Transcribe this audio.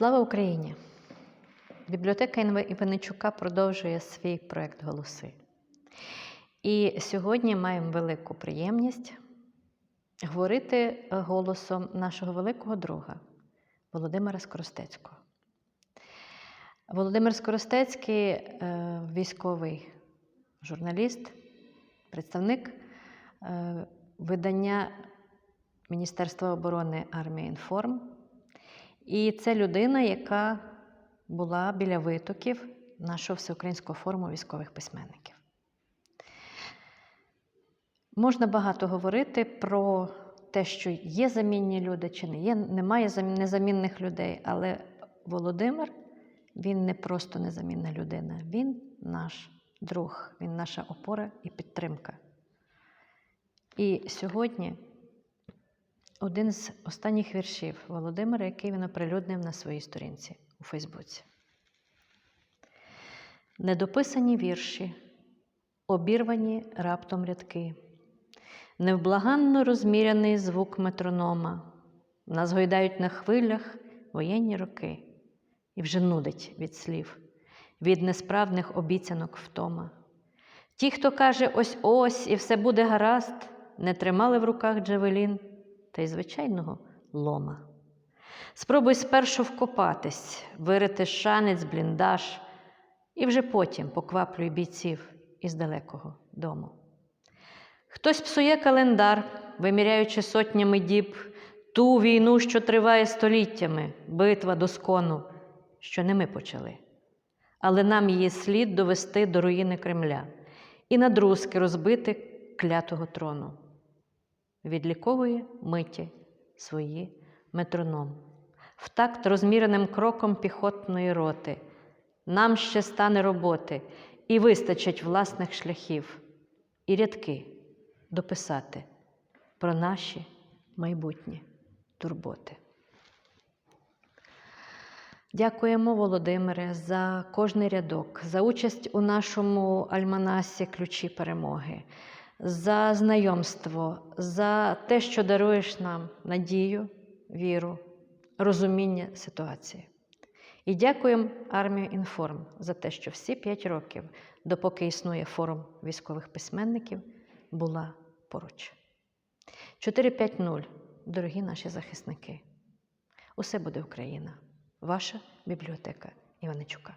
Слава Україні! Бібліотека Іваничука продовжує свій проект Голоси. І сьогодні маємо велику приємність говорити голосом нашого великого друга Володимира Скоростецького. Володимир Скоростецький е, військовий журналіст, представник е, видання Міністерства оборони армії Інформ. І це людина, яка була біля витоків нашого всеукраїнського форуму військових письменників. Можна багато говорити про те, що є замінні люди чи не є, немає незамінних людей, але Володимир він не просто незамінна людина, він наш друг, він наша опора і підтримка. І сьогодні один з останніх віршів Володимира, який він оприлюднив на своїй сторінці у Фейсбуці. Недописані вірші, обірвані раптом рядки, невблаганно розміряний звук метронома, нас гойдають на хвилях воєнні роки, і вже нудить від слів, від несправних обіцянок втома. Ті, хто каже ось ось і все буде гаразд, не тримали в руках джавелін та й звичайного лома. Спробуй спершу вкопатись, вирити шанець, бліндаж, і вже потім покваплюй бійців із далекого дому. Хтось псує календар, виміряючи сотнями діб ту війну, що триває століттями, битва до скону, що не ми почали. Але нам її слід довести до руїни Кремля і на друзки розбити клятого трону. Відліковує миті свої метроном. В такт розміреним кроком піхотної роти. Нам ще стане роботи, і вистачить власних шляхів, і рядки дописати про наші майбутні турботи. Дякуємо, Володимире, за кожний рядок, за участь у нашому альманасі Ключі перемоги, за знайомство, за те, що даруєш нам надію, віру, розуміння ситуації. І дякуємо армію Інформ за те, що всі п'ять років, допоки існує форум військових письменників, була поруч. 450, дорогі наші захисники. Усе буде Україна. Ваша бібліотека Іваничука.